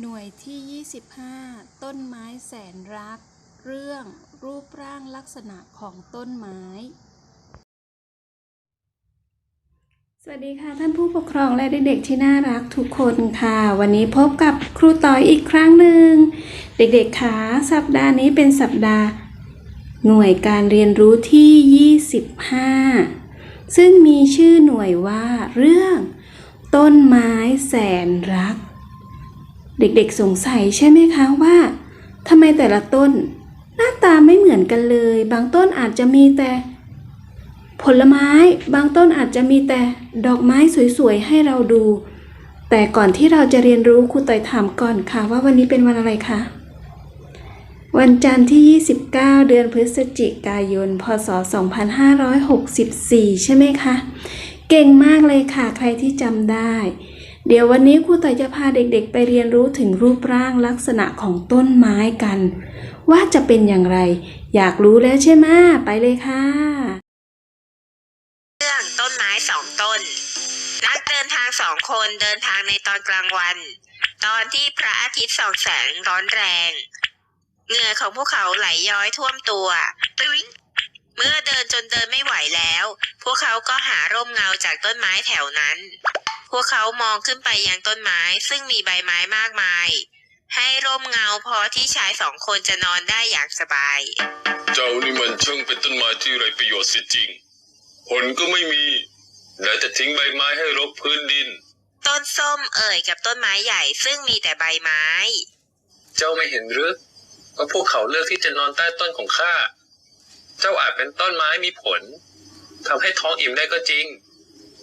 หน่วยที่ 25 ต้นไม้แสนรัก เรื่องรูปร่างลักษณะของต้นไม้ สวัสดีค่ะท่านผู้ปกครองและเด็กๆที่น่ารักทุกคนค่ะ วันนี้พบกับครูต่อยอีกครั้งหนึ่ง เด็กๆคะสัปดาห์นี้เป็นสัปดาห์ หน่วยการเรียนรู้ที่ 25 ซึ่งมีชื่อหน่วยว่าเรื่อง ต้นไม้แสนรัก เด็กๆสงสัยใช่ไหมคะว่าทำไมแต่ละต้น หน้าตาไม่เหมือนกันเลย บางต้นอาจจะมีแต่ ผลไม้บางต้นอาจจะมีแต่ดอกไม้สวยๆให้เราดู แต่ก่อนที่เราจะเรียนรู้ครูต่อยถามก่อนค่ะว่าวันนี้เป็นวันอะไรคะวันจันทร์ที่ 29 เดือนพฤศจิกายน พศ 2564 ใช่ไหมคะ เก่งมากเลยค่ะ ใครที่จำได้ เดี๋ยววันนี้ครูต่อยจะพาเด็กๆ ไปเรียนรู้ถึงรูปร่างลักษณะของต้นไม้กัน ว่าจะเป็นอย่างไร อยากรู้แล้วใช่ไหมไปเลยค่ะเรื่องต้นไม้สองต้น นักเดินทางสองคนเดินทางในตอนกลางวัน ตอนที่พระอาทิตย์ส่องแสงร้อนแรง เหงื่อของพวกเขาไหลย้อยท่วมตัวตึ้งเมื่อเดินจนเดินไม่ไหวแล้ว พวกเขาก็หาร่มเงาจากต้นไม้แถวนั้น พวกเขามองขึ้นไปยังต้นไม้ ซึ่งมีใบไม้มากมาย ให้ร่มเงาพอที่ชายสองคนจะนอนได้อย่างสบาย เจ้านี่มันช่างเป็นต้นไม้ที่ไรประโยชน์เสียจริง ผลก็ไม่มีได้แต่ทิ้งใบไม้ให้รกพื้นดิน ต้นส้มเอ่ยกับต้นไม้ใหญ่ซึ่งมีแต่ใบไม้ เจ้าไม่เห็นหรือว่าพวกเขาเลือกที่จะนอนใต้ต้นของข้า เจ้าอาจเป็นต้นไม้มีผลทำให้ท้องอิ่มได้ก็จริง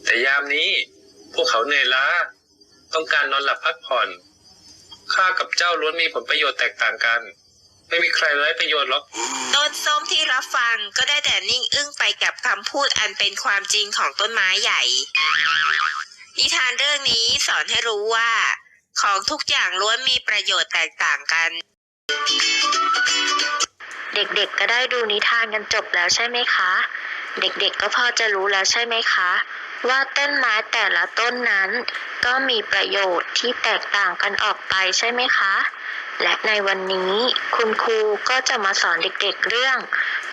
แต่ยามนี้ พวกเขาเหนื่อยล้า ต้องการนอนหลับพักผ่อน ข้ากับเจ้าล้วนมีผลประโยชน์แตกต่างกัน ไม่มีใครไร้ประโยชน์หรอก ต้นส้มที่รับฟังก็ได้แต่นิ่งอึ้งไปกับคำพูดอันเป็นความจริงของต้นไม้ใหญ่ นิทานเรื่องนี้สอนให้รู้ว่า ของทุกอย่างล้วนมีประโยชน์แตกต่างกัน เด็กๆก็ได้ดูนิทานกันจบแล้วใช่ไหมคะ เด็กๆก็พอจะรู้แล้วใช่ไหมคะ ว่าต้นไม้แต่ละต้นนั้น ก็มีประโยชน์ที่แตกต่างกันออกไปใช่ไหมคะ และในวันนี้คุณครูก็จะมาสอนเด็กๆเรื่อง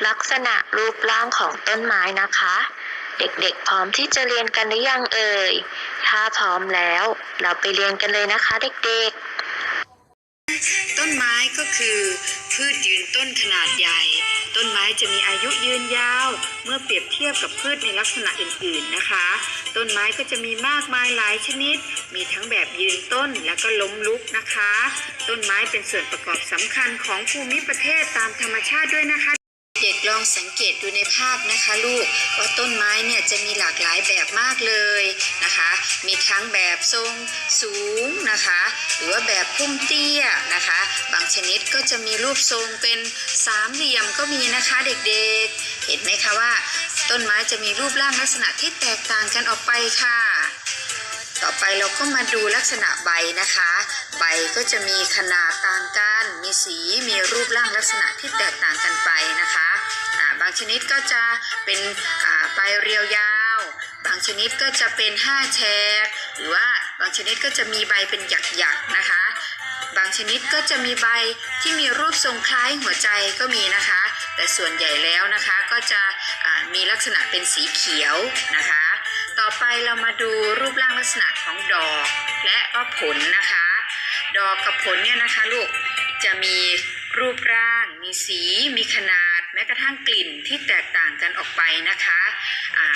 ลักษณะรูปร่างของต้นไม้นะคะ เด็กๆพร้อมที่จะเรียนกันหรือยังเอ่ย ถ้าพร้อมแล้วเราไปเรียนกันเลยนะคะเด็กๆ ต้นไม้ก็คือพืชยืนต้นขนาดใหญ่ ต้นไม้จะมีอายุยืนยาว เมื่อเปรียบเทียบกับพืชในลักษณะอื่นๆนะคะ ต้นไม้ก็จะมีมากมายหลายชนิด มีทั้งแบบยืนต้นและก็ล้มลุกนะคะ ต้นไม้เป็นส่วนประกอบสำคัญของภูมิประเทศตามธรรมชาติด้วยนะคะ ด็กลองสังเกตดูในภาพนะคะ ลูกว่าต้นไม้เนี่ยจะมีหลากหลายแบบมากเลยนะคะ มีทั้งแบบทรงสูงนะคะ หรือว่าแบบพุ่มเตี้ยนะคะ บางชนิดก็จะมีรูปทรงเป็นสามเหลี่ยมก็มีนะคะเด็กๆ เห็นไหมคะว่า ต้นไม้จะมีรูปร่างลักษณะที่แตกต่างกันออกไปค่ะ ต่อไปเราก็มาดูลักษณะใบนะคะ ใบก็จะมีขนาดต่างกัน มีสี มีรูปร่างลักษณะที่แตกต่างกันไปนะคะอ่าบางชนิดก็จะเป็นใบเรียวยาว บางชนิดก็จะเป็นห้าแฉก หรือว่าบางชนิดก็จะมีใบเป็นหยักๆนะคะ บางชนิดก็จะมีใบที่มีรูปทรงคล้ายหัวใจก็มีนะคะ แต่ส่วนใหญ่แล้วนะคะก็จะอ่ามีลักษณะเป็นสีเขียวนะคะ ต่อไปเรามาดูรูปร่างลักษณะของดอกและก็ผลนะคะ ดอกกับผลเนี่ยนะคะลูกจะมีรูปร่าง มีสี มีขนาด แม้กระทั่งกลิ่นที่แตกต่างกันออกไปนะคะอ่า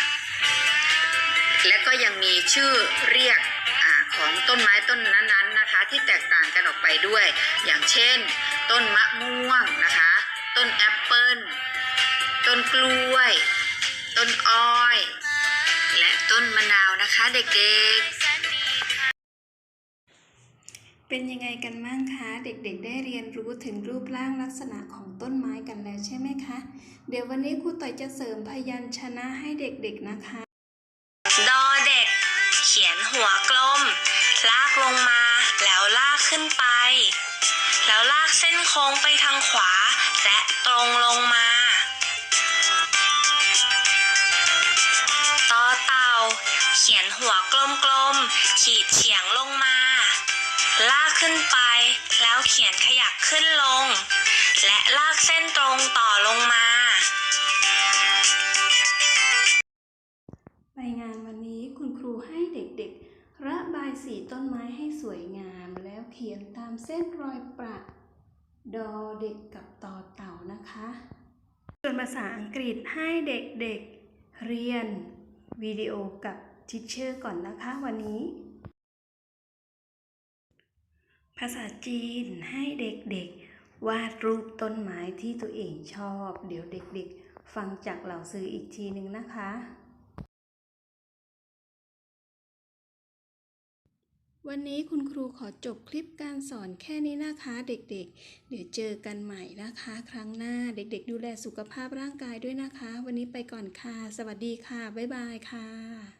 และก็ยังมีชื่อเรียกอของต้นไม้ต้นนั้นๆนะคะที่แตกต่างกันออกไปด้วย อย่างเช่น ต้นมะม่วงนะคะ ต้นแอปเปิลต้นกล้วย ต้นอ้อย และต้นมะนาวนะคะเด็กๆ เป็นยังไงกันบ้างคะ เด็กๆ ได้เรียนรู้ถึงรูปร่างลักษณะของต้นไม้กันแล้วใช่ไหมคะ เดี๋ยววันนี้ครูต่อยจะเสริมพยัญชนะให้เด็กๆนะคะ ดอเด็ก เขียนหัวกลม ลากลงมา แล้วลากขึ้นไป แล้วลากเส้นโค้งไปทางขวา และตรงลงมาต่อเต่า เขียนหัวกลมๆ ขีดเฉียงลงมา ลากขึ้นไป แล้วเขียนขยักขึ้นลง และลากเส้นตรงต่อลงมาไปงานวันนี้คุณครูให้เด็กๆ ระบายสีต้นไม้ให้สวยงาม แล้วเขียนตามเส้นรอยประดอเด็กกับต่อเต่านะคะ ส่วนภาษาอังกฤษให้เด็กๆเรียนวิดีโอกับทิชเชอร์ก่อนนะคะวันนี้ ภาษาจีนให้เด็กๆ วาดรูปต้นไม้ที่ตัวเองชอบ เดี๋ยวเด็กๆ ฟังจากเหล่าซื้ออีกทีหนึ่งนะคะ วันนี้คุณครูขอจบคลิปการสอนแค่นี้นะคะเด็กๆ เดี๋ยวเจอกันใหม่นะคะ ครั้งหน้าเด็กๆ ดูแลสุขภาพร่างกายด้วยนะคะ วันนี้ไปก่อนค่ะ สวัสดีค่ะ บ๊ายบายค่ะ